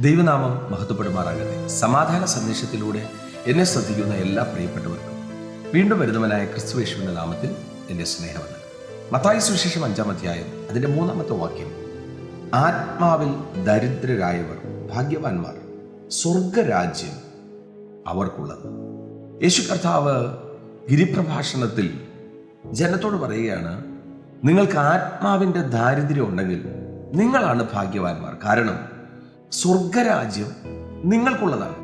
ദൈവനാമം മഹത്വപ്പെടുമാറാകട്ടെ. സമാധാന സന്ദേശത്തിലൂടെ എന്നെ ശ്രദ്ധിക്കുന്ന എല്ലാ പ്രിയപ്പെട്ടവർക്കും വീണ്ടും വരുന്നവനായ ക്രിസ്തുവേശുവിന്റെ നാമത്തിൽ എന്റെ സ്നേഹമുണ്ട് മത്തായി സുവിശേഷം അഞ്ചാം അധ്യായം അതിന്റെ മൂന്നാമത്തെ വാക്യം. ആത്മാവിൽ ദരിദ്രരായവർ ഭാഗ്യവാന്മാർ സ്വർഗരാജ്യം അവർക്കുള്ളത്. യേശു കർത്താവ് ഗിരിപ്രഭാഷണത്തിൽ ജനത്തോട് പറയുകയാണ് നിങ്ങൾക്ക് ആത്മാവിന്റെ ദാരിദ്ര്യം ഉണ്ടെങ്കിൽ നിങ്ങളാണ് ഭാഗ്യവാന്മാർ. കാരണം സ്വർഗരാജ്യം നിങ്ങൾക്കുള്ളതാണ്.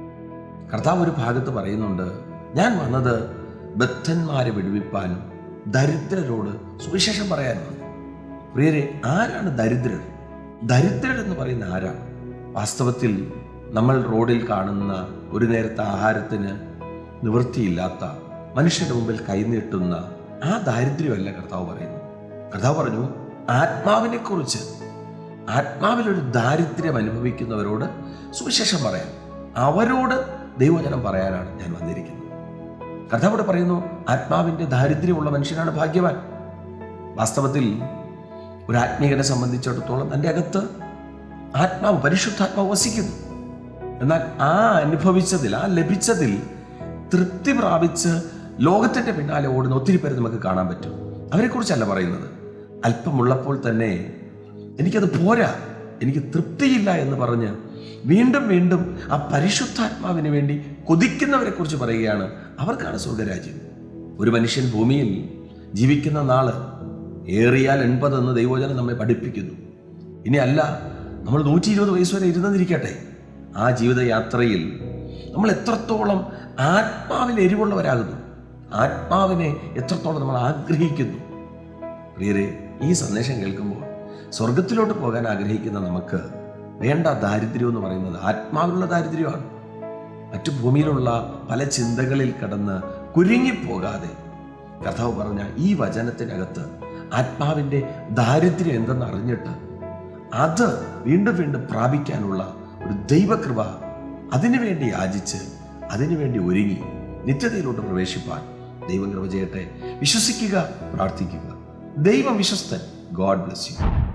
കർത്താവ് ഒരു ഭാഗത്ത് പറയുന്നുണ്ട് ഞാൻ വന്നത് ബദ്ധന്മാരെ വിടുവിപ്പാനും ദരിദ്രരോട് സുവിശേഷം പറയാനും പ്രിയരെ ആരാണ് ദരിദ്രർ? ദരിദ്രർ എന്ന് പറയുന്ന ആരാണ്? വാസ്തവത്തിൽ നമ്മൾ റോഡിൽ കാണുന്ന ഒരു നേരത്തെ ആഹാരത്തിന് നിവൃത്തിയില്ലാത്ത മനുഷ്യന്റെ മുമ്പിൽ കൈനീട്ടുന്ന ആ ദാരിദ്ര്യമല്ല കർത്താവ് പറയുന്നു കർത്താവ് പറഞ്ഞു ആത്മാവിനെ കുറിച്ച് ആത്മാവിലൊരു ദാരിദ്ര്യം അനുഭവിക്കുന്നവരോട് സുവിശേഷം പറയാം. അവരോട് ദൈവജനം പറയാനാണ് ഞാൻ വന്നിരിക്കുന്നത്. കർത്താവോട് പറയുന്നു ആത്മാവിന്റെ ദാരിദ്ര്യമുള്ള മനുഷ്യനാണ് ഭാഗ്യവാൻ. വാസ്തവത്തിൽ ഒരു ആത്മീയനെ സംബന്ധിച്ചിടത്തോളം തന്റെ അകത്ത് ആത്മാവ് പരിശുദ്ധാത്മാവ് വസിക്കുന്നു. എന്നാൽ ആ അനുഭവിച്ചതിൽ ആ ലഭിച്ചതിൽ തൃപ്തി പ്രാപിച്ച് ലോകത്തിന്റെ പിന്നാലെ ഓടുന്ന ഒത്തിരി പേര് നമുക്ക് കാണാൻ പറ്റും. അവരെക്കുറിച്ചല്ല പറയുന്നത്. അല്പമുള്ളപ്പോൾ തന്നെ എനിക്കത് പോരാ. എനിക്ക് തൃപ്തിയില്ല എന്ന് പറഞ്ഞ് വീണ്ടും വീണ്ടും ആ പരിശുദ്ധാത്മാവിന് വേണ്ടി കൊതിക്കുന്നവരെ കുറിച്ച് പറയുകയാണ്. അവർക്കാണ് സ്വർഗരാജ്യം. ഒരു മനുഷ്യൻ ഭൂമിയിൽ ജീവിക്കുന്ന നാൾ ഏറിയാൽ എൺപത് എന്ന് ദൈവജനം നമ്മെ പഠിപ്പിക്കുന്നു. ഇനി അല്ല നമ്മൾ നൂറ്റി ഇരുപത് വയസ്സ് വരെ ഇരുന്നിരിക്കട്ടെ. ആ ജീവിതയാത്രയിൽ നമ്മൾ എത്രത്തോളം ആത്മാവിൽ എരിവുള്ളവരാകുന്നു. ആത്മാവിനെ എത്രത്തോളം നമ്മൾ ആഗ്രഹിക്കുന്നു. പ്രിയരെ ഈ സന്ദേശം കേൾക്കുമ്പോൾ സ്വർഗത്തിലോട്ട് പോകാൻ ആഗ്രഹിക്കുന്ന നമുക്ക് വേണ്ട ദാരിദ്ര്യം എന്ന് പറയുന്നത് ആത്മാവിലുള്ള ദാരിദ്ര്യമാണ്. മറ്റു ഭൂമിയിലുള്ള പല ചിന്തകളിൽ കടന്ന് കുരുങ്ങിപ്പോകാതെ കഥ പറഞ്ഞ ഈ വചനത്തിനകത്ത് ആത്മാവിന്റെ ദാരിദ്ര്യം എന്തെന്ന് അറിഞ്ഞിട്ട് അത് വീണ്ടും വീണ്ടും പ്രാപിക്കാനുള്ള ഒരു ദൈവകൃപ അതിനുവേണ്ടി യാചിച്ച് അതിനുവേണ്ടി ഒരുങ്ങി നിത്യതയിലോട്ട് പ്രവേശിപ്പാൻ ദൈവം കൃപ ചെയ്യട്ടെ. വിശ്വസിക്കുക പ്രാർത്ഥിക്കുക. ദൈവം വിശ്വസ്തൻ. God bless you.